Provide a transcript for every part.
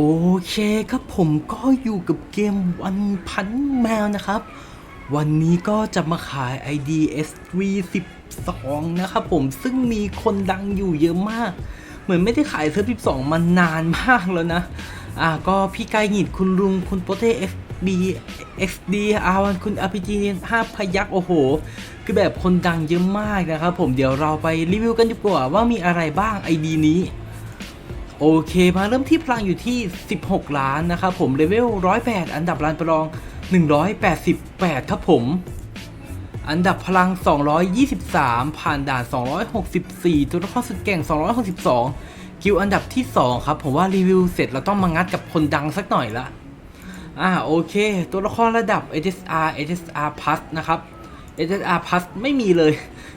โอเคครับผมก็อยู่กับเกมวันพันแมวนะครับ วันนี้ก็จะมาขาย ID SV 12 นะครับผมซึ่งมีคนดังอยู่เยอะมาก เหมือนไม่ได้ขายเซิร์ฟ12 มานานมากแล้วนะ อ่าก็พี่ไกหงิดคุณลุงคุณโปเต้ FB XD อาวันคุณ RPG 5พยักโอ้โห คือแบบคนดังเยอะมากนะครับผมเดี๋ยวเราไปรีวิวกันดีกว่าว่ามีอะไรบ้าง ID นี้ โอเคมาเริ่มที่พลังอยู่ที่ 16 ล้านนะครับผมเลเวล108 อันดับล้านประลอง 188 ครับผม อันดับพลัง 223 ผ่านด่าน 264 ตัวละครสุดเก่ง 262คิวอันดับที่ 2 ครับ ผมว่ารีวิวเสร็จเราต้องมางัดกับคนดังสักหน่อยละอ่าโอเค ตัวละครระดับ HSR HSR Plus นะครับ HSR Plus ไม่มีเลย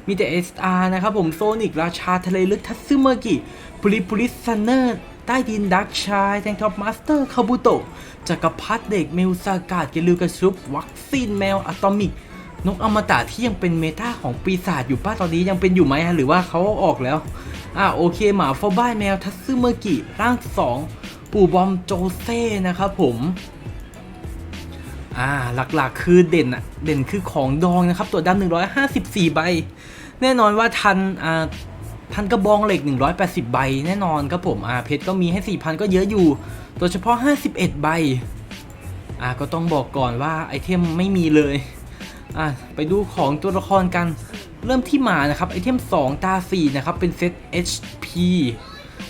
มีแต่ SR นะครับผมโซนิกราชาทะเลลึกทัตซึเมกิ ปุริปุริซันเนอร์ใต้ดินดักชายแทงท็อปมาสเตอร์คาบุโตะจักรพรรดิเด็กเมลซากาดเกลิวกระชุบ วัคซีนแมวอะตอมิก นกอมตะที่ยังเป็นเมตาของปีศาจอยู่ป้าตอนนี้ยังเป็นอยู่ไหมฮะหรือว่าเขาออกแล้ว อ่าโอเคหมาฟอบ้ายแมวทัตซึเมอร์กิร่างสองปู่บอมโจเซ่นะครับผมอ่าหลักๆคือเด่นอะเด่นคือของดองนะครับ ตัวดำ154 ใบ แน่นอนว่าทันอ่า ทันกระบองเหล็ก 180 ใบแน่นอนครับผมอ่าเพชรก็มีให้ 4,000 ก็เยอะอยู่ โดยเฉพาะ 51 ใบอ่าก็ต้องบอกก่อนว่าไอเทมไม่มีเลยอ่าไปดูของตัวละครกัน เริ่มที่หมานะครับไอเทม 2 ตา 4 นะครับ เป็นเซต HP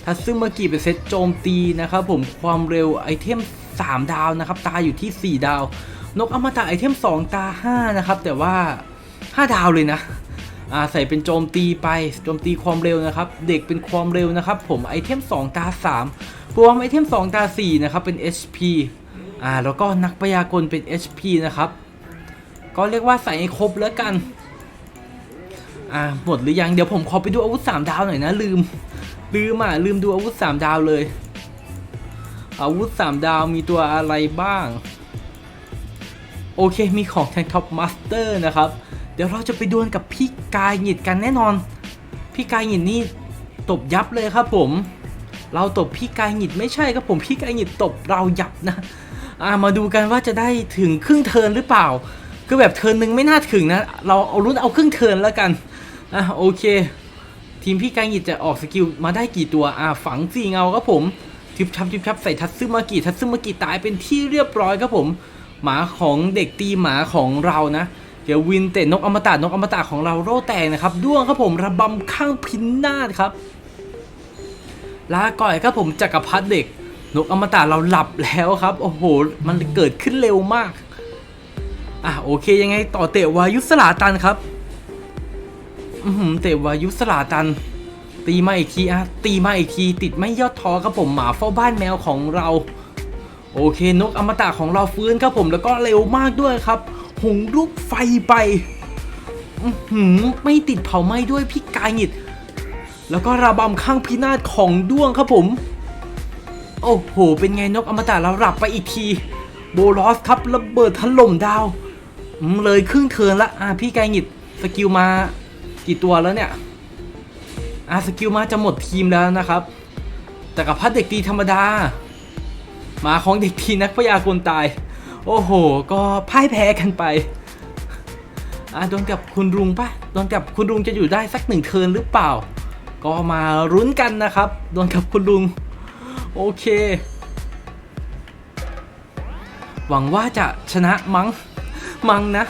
ทัซึมากิเป็นเซตโจมตีนะครับผมความเร็วไอเทม 3 ดาวนะครับ ตาอยู่ที่ 4 ดาว นกอมตะไอเทม 2 ตา 5 นะครับ แต่ว่า 5 ดาวเลยนะ อาใส่เป็นโจมตีไปโจมตีความเร็วนะครับ เด็กเป็นความเร็วนะครับ ผมไอเทม 2 ตา3พวงไอเทม 2 ตา 4 นะครับ เป็น HP อ่าแล้วก็นักพยากลเป็น HP นะครับ ก็เรียกว่าใส่ครบแล้วกันอ่าหมดหรือยังเดี๋ยวผมขอไปดูอาวุธ 3 ดาวหน่อยนะลืม ลืมอะลืมดูอาวุธ 3 ดาวเลย อาวุธ 3 ดาวมีตัวอะไรบ้าง โอเคมีของแทงท็อปมาสเตอร์นะครับ เดี๋ยวเราจะไปดวลกับพี่กายหงิดกันแน่นอน พี่กายหงิดนี่ตบยับเลยครับผม เราตบพี่กายหงิดไม่ใช่ครับผมพี่กายหงิดตบเรายับนะอ่ามาดูกันว่าจะได้ถึงครึ่งเทินหรือเปล่าคือแบบเทินหนึ่งไม่น่าถึงนะ เราเอารุ่นเอาครึ่งเทินแล้วกันอะโอเค ทีมพี่กายหงิดจะออกสกิลมาได้กี่ตัวอ่าฝังสี่เงาครับผมทิปชับทิปชับใส่ทัตซึมากิทัตซึมากิตายเป็นที่เรียบร้อยครับผม หมาของเด็กตีหมาของเรานะ เดี๋ยววินเตะนกอมตะนกอมตะของเราโร่แตกนะครับด้วงครับผมระบำข้างพินนาศครับลาก่อยครับผมจักรพรรดิเด็ก นกอมตะเราหลับแล้วครับ โอ้โห มันเกิดขึ้นเร็วมากอะโอเคยังไงต่อเตะวายุสลาตันครับอือหือเตะวายุสลาตัน ตีมาอีกทีอะตีมาอีกทีติดไม่ยอดท้อครับผมหมาเฝ้าบ้านแมวของเรา โอเค นกอมตะของเราฟื้นครับผมแล้วก็เร็วมากด้วยครับ หงลูกไฟไปหือไม่ติดเผาไหม้ด้วยพี่กายหงิด แล้วก็ระบำข้างพินาศของด้วงครับผม โอ้โห เป็นไงนกอมตะเราหลับไปอีกที โบลอสครับระเบิดถล่มดาว เลยครึ่งเทินละอะพี่กายหงิด สกิลมากี่ตัวแล้วเนี่ย อะสกิลมาจะหมดทีมแล้วนะครับแต่กับพัดเด็กตีธรรมดา มาของเด็กทีนักพยากลตาย โอ้โห ก็พ่ายแพ้กันไปอะโดนกับคุณลุงปะโดนกับคุณลุงจะอยู่ได้สักหนึ่งเทิร์นหรือเปล่า ก็มารุ้นกันนะครับ โดนกับคุณลุง โอเค หวังว่าจะชนะมัง้ง มังนะ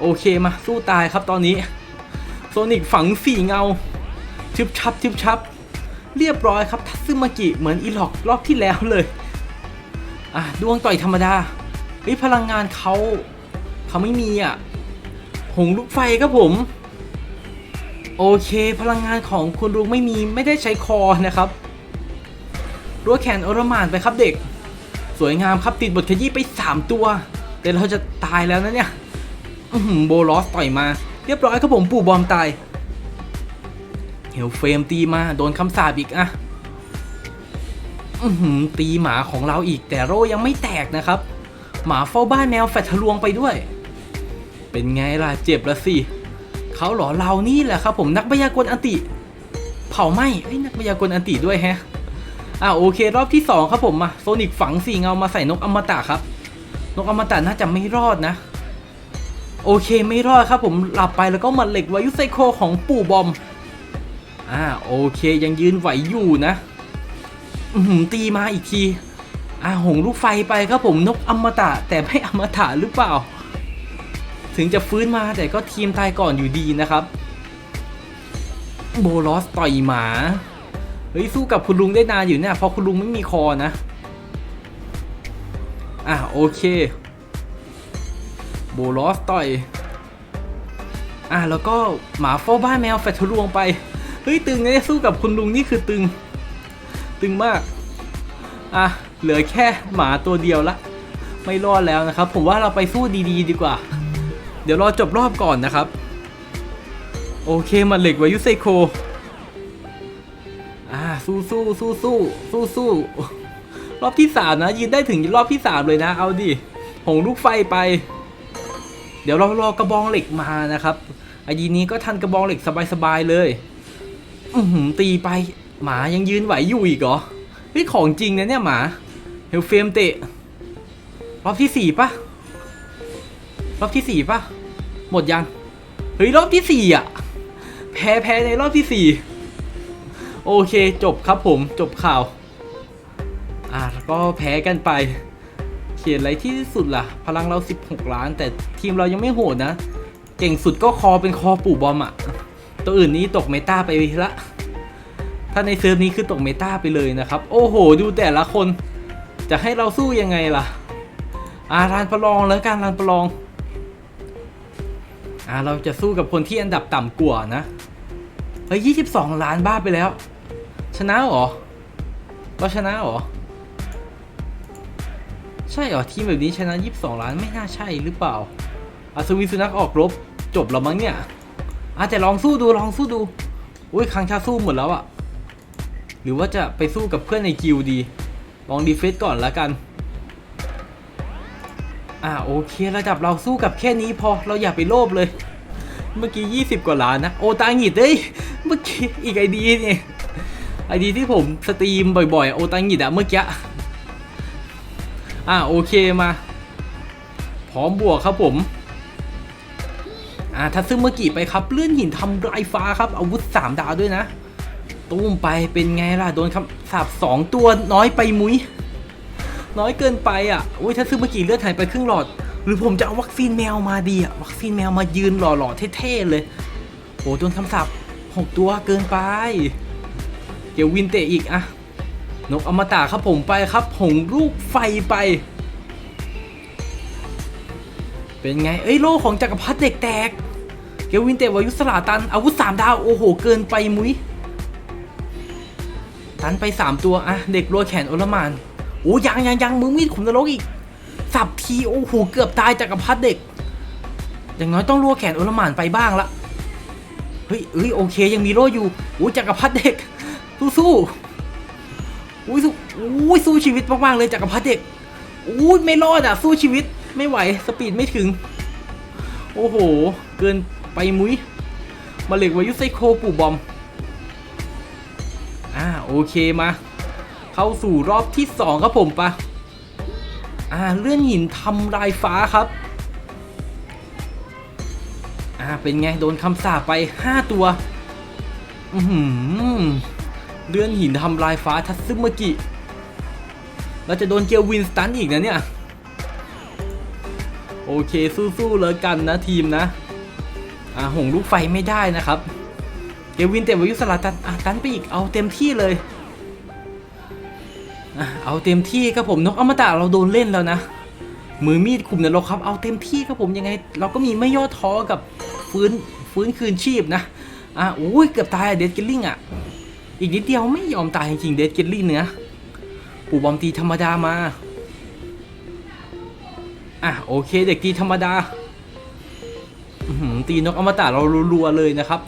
โอเคมาสู้ตายครับตอนนี้ โซนิกฝังสี่เงาทึบชับทึบชับ เรียบร้อยครับทัตซึมากิเหมือนอีล็อกรอบที่แล้วเลย อะดวงต่อยธรรมดาเฮ้ยพลังงานเขาเขาไม่มีอะ หงลูกไฟครับผม โอเคพลังงานของคุณลุงไม่มีไม่ได้ใช้คอนะครับรั้วแขนอรมานไปครับเด็ก สวยงามครับติดบทขยี้ไป 3 ตัว แต่เราจะตายแล้วนะเนี่ยโบลอสต่อยมา เรียบร้อยครับผมปู่บอมตาย เฮลเฟรมตีมา โดนคำสาปอีกอะ ตีหมาของเราอีกแต่โรยังไม่แตกนะครับ หมาเฝ้าบ้านแมวแฟดทะลวงไปด้วย เป็นไงล่ะเจ็บละสิเขาหรอเรานี่แหละครับ ผมนักพยากลอันติ เผาไหมเอ้นักพยากลอันติด้วยแฮะอ่าโอเค รอบที่สองครับผมมาโซนิกฝังสี่เงามาใส่นกอมตะครับ นกอมตะน่าจะไม่รอดนะ โอเคไม่รอดครับผมหลับไปแล้วก็มาเหล็กวายุไซโคของปู่บอมอ่าโอเคยังยืนไหวอยู่นะ ตีมาอีกทีอาหงลูกไฟไปครับผมนกอมตะแต่ไม่อมตะหรือเปล่า ถึงจะฟื้นมาแต่ก็ทีมตายก่อนอยู่ดีนะครับ โบลอสต่อยหมาเฮ้ยสู้กับคุณลุงได้นานอยู่เนี่ยเพราะคุณลุงไม่มีคอนะ อะโอเค โบลอสต่อย อะแล้วก็หมาเฝ้าบ้านแมวแฟดทะลวงไป เฮ้ยตึงเนี่ยสู้กับคุณลุงนี่คือตึง ตึงมาก อะ เหลือแค่หมาตัวเดียวละ ไม่รอดแล้วนะครับ ผมว่าเราไปสู้ดีๆ ดีกว่า เดี๋ยวรอจบรอบก่อนนะครับ โอเคมาเหล็กวายุไซโค อ่า สู้สู้สู้สู้สู้สู้รอบที่สามนะยืนได้ถึงรอบที่สามเลยนะ เอาดิหงลูกไฟไป เดี๋ยวเรารอกระบองเหล็กมานะครับไอดีนี้ก็ทันกระบองเหล็กสบายๆเลย อืตีไป หมายังยืนไหวอยู่อีกเหรอเฮ้ยของจริงนะเนี่ยหมาเฮลเฟมเตะรอบที่สี่ปะรอบที่สี่ปะหมดยังเฮ้ยรอบที่สี่อะ แพ้แพ้ในรอบที่สี่โอเคจบครับผมจบข่าว อ่าก็แพ้กันไป เขียนอะไรที่สุดล่ะ พลังเรา 16 ล้าน แต่ทีมเรายังไม่โหดนะ เก่งสุดก็คอเป็นคอปู่บอมอะตัวอื่นนี้ตกเมตาไปละ ถ้าในเซิร์ฟนี้คือตกเมตาไปเลยนะครับ โอ้โห ดูแต่ละคน จะให้เราสู้ยังไงล่ะ อารานประลองแล้วการรานประลอง อ่าเราจะสู้กับคนที่อันดับต่ำกว่านะ เฮ้ย22ล้านบ้าไปแล้ว ชนะหรอเราชนะหรอ ใช่หรอ ทีมแบบนี้ชนะ22ล้านไม่น่าใช่หรือเปล่าอัศวินสุนัขออกรบจบแล้วมั้งเนี่ยอาจจะลองสู้ดูลองสู้ดู อุ้ยครั้งชาสู้หมดแล้วอะ หรือว่าจะไปสู้กับเพื่อนในกิลดี ลองดีเฟสก่อนแล้วกัน อ่าโอเคระดับเราสู้กับแค่นี้พอเราอย่าไปโลภเลย เมื่อกี้ 20 กว่าล้านนะ โอตาหงิดเอ้ยเมื่อกี้อีกไอดีนี่ไอดีที่ผมสตรีมบ่อยๆ โอตาหงิดอะเมื่อกี้อ่าโอเคมาพร้อมบวกครับผมอ่าทัตซึเมื่อกี้ไปครับเลื่อนหินทำลายฟ้าครับอาวุธ 3 ดาวด้วยนะ ตุ้มไปเป็นไงล่ะ โดนคำสาบสองตัวน้อยไปมุ้ย น้อยเกินไปอะอุ้ยถ้าซื้อมื่อกี้เลือดหายไปครึ่งหลอด หรือผมจะเอาวัคซีนแมวมาดีอะ วัคซีนแมวมายืนหล่อๆเท่ๆเลยโอ้โดนคำสาปหกตัวเกินไปเกี่ยววินเตะอีกอะนกอมตะครับผมไปครับ หงลูกไฟไป เป็นไง เอ้ยโลของจักรพรรดิเด็กแตก เกวินเตะวายุสลาตันอาวุธสามดาว โอ้โห เกินไปมุ้ย ตันไปสามตัวอะเด็กรัวแขนโอลมาน โอ้ยังยังยังมือมีดขุมนรกอีก สับที โอ้โห เกือบตายจากกับพัดเด็ก อย่างน้อยต้องรัวแขนโอลมานไปบ้างละ เฮ้ยเอ้ยโอเค ยังมีโล่อยู่โอ้จักรพรรดิเด็ก สู้สู้อุ้ยสู้อุ้ยสู้ชีวิตมากๆเลยจักรพรรดิเด็กอุ้ยไม่รอดอะ สู้ชีวิตไม่ไหว สปีดไม่ถึง โอ้โห เกินไปมุ้ยมาเหล็กวายุไซโคปู่บอม โอเคมา เข้าสู่รอบที่ 2 ครับผมปะอ่าเลื่อนหินทำลายฟ้าครับ อ่าเป็นไง โดนคำสาปไป 5 ตัว อือหือเลื่อนหินทำลายฟ้าทัตซึมกิเราจะโดนเกียววินสตันอีกนะเนี่ย โอเคสู้ๆเลยกันนะทีมนะ อ่าหงลูกไฟไม่ได้นะครับ เกวินเตะวายุสลาตันอะตันไปอีกเอาเต็มที่เลยอเอาเต็มที่ครับผมนกอมตะเราโดนเล่นแล้วนะ มือมีดคุมนรกครับเอาเต็มที่ครับผมยังไง เราก็มีไม่ย่อท้อกับฟื้นฟื้นคืนชีพนะอะโอ้ยเกือบตายเดดเกลลิงอะอีกนิดเดียวไม่ยอมตายจริงเดดเกลลิงเนื้อปู่บอมตีธรรมดามาอะโอเคเด็กตีธรรมดาตีนกอมตะเรารัวๆเลยนะครับ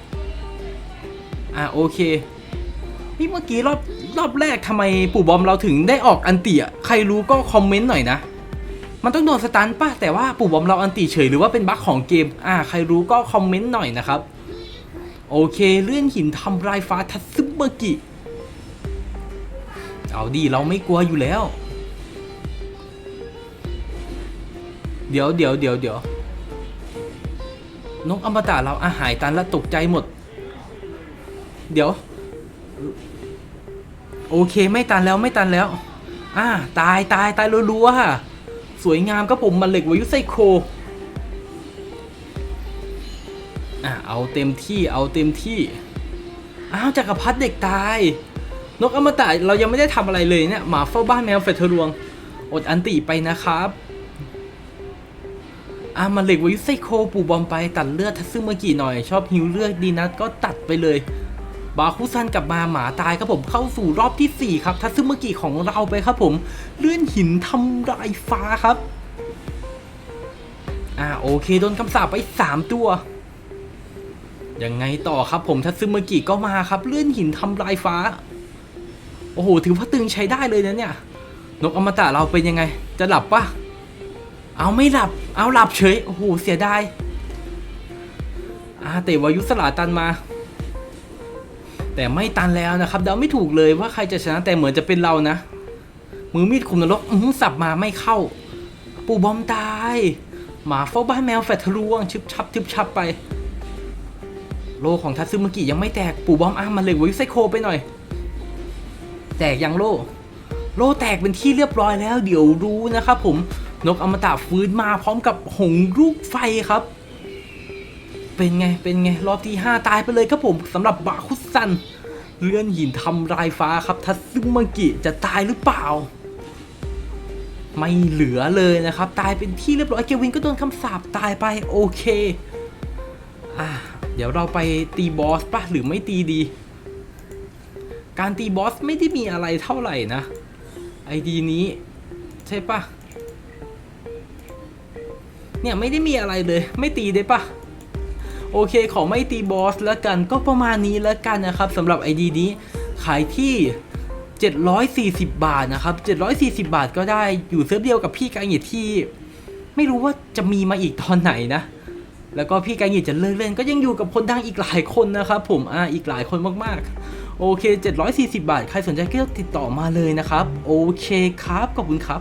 อะโอเคนี่เมื่อกี้รอบรอบแรกทำไมปู่บอมเราถึงได้ออกอันติอะใครรู้ก็คอมเมนต์หน่อยนะ มันต้องโดนสตันป่ะแต่ว่าปู่บอมเราอันติเฉยหรือว่าเป็นบั๊กของเกม อ่าใครรู้ก็คอมเมนต์หน่อยนะครับ โอเคเลื่อนหินทำลายฟ้าทัตซึเมกิเอาดีเราไม่กลัวอยู่แล้ว เดี๋ยวเดี๋ยวเดี๋ยวเดี๋ยวนกอมตะเราอาหายตันแล้วตกใจหมด เดี๋ยว โอเคไม่ตันแล้วไม่ตันแล้ว อ่า ตายตายตายรัวๆค่ะ สวยงามครับผมมันเหล็กวายุไซโคอะเอาเต็มที่เอาเต็มที่อ้าวจักรพรรดิเด็กตาย นกอมตะเรายังไม่ได้ทำอะไรเลยเนี่ยหมาเฝ้าบ้านแมวเฟดทะลวง อดอันติไปนะครับอะมันเหล็กวายุไซโคปูบอมไปตัดเลือดทัซึเมากี่หน่อย ชอบหิวเลือดดีนัทก็ตัดไปเลย บาคุซันกับมาหมาตายครับผมเข้าสู่รอบทีสี่4 ครับทัซึมกิของเราไปครับผม เลื่อนหินทำลายฟ้าครับ อ่าโอเคโดนคำสาปไป 3 ตัว ยังไงต่อครับผมทัซึมกิก็มาครับ เลื่อนหินทำลายฟ้า โอ้โหถือว่าตึงใช้ได้เลยนะเนี่ย นกอมตะเราเป็นยังไง จะหลับปะเอาไม่หลับ เอาหลับเฉย โอ้โหเสียดายอาเตวายุสลาตันมา แต่ไม่ตันแล้วนะครับเดาไม่ถูกเลยว่าใครจะชนะแต่เหมือนจะเป็นเรานะ มือมีดคุมนรกอื้อสับมาไม่เข้า ปูบอมตายหมาเฝ้าบ้านแมวแฟดทะลวงชึบชับชึบชับไป โลของทัตซึมากิยังไม่แตกปูบอมอ้ามาเลยวิไซโคไปหน่อย แตกยังโล โลแตกเป็นที่เรียบร้อยแล้ว เดี๋ยวรู้นะครับผมนกอมตะฟื้นมาพร้อมกับหงลูกไฟครับ เป็นไง เป็นไง รอบที่ 5 ตายไปเลยครับผมสำหรับบาคุซัน เลื่อนหินทำลายฟ้าครับ ทัซึมากิจะตายหรือเปล่า ไม่เหลือเลยนะครับ ตายเป็นที่เรียบร้อย เกวินก็โดนคำสาปตายไปโอเค อะ เดี๋ยวเราไปตีบอสปะหรือไม่ตีดี การตีบอสไม่ได้มีอะไรเท่าไหร่นะไอดีนี้ ใช่ปะเนี่ยไม่ได้มีอะไรเลย ไม่ตีได้ปะ โอเคขอไม่ตีบอสแล้วกันก็ประมาณนี้แล้วกันนะครับสำหรับไอดีนี้ขายที่ 740 บาทนะครับ 740 บาทก็ได้อยู่เซิร์ฟเดียวกับพี่กายหยิดที่ ไม่รู้ว่าจะมีมาอีกตอนไหนนะ แล้วก็พี่กายหยิดจะเลิกเล่นก็ยังอยู่กับคนดังอีกหลายคนนะครับผมอ่าอีกหลายคนมากๆ โอเค 740 บาท ใครสนใจก็ติดต่อมาเลยนะครับ โอเคครับขอบคุณครับ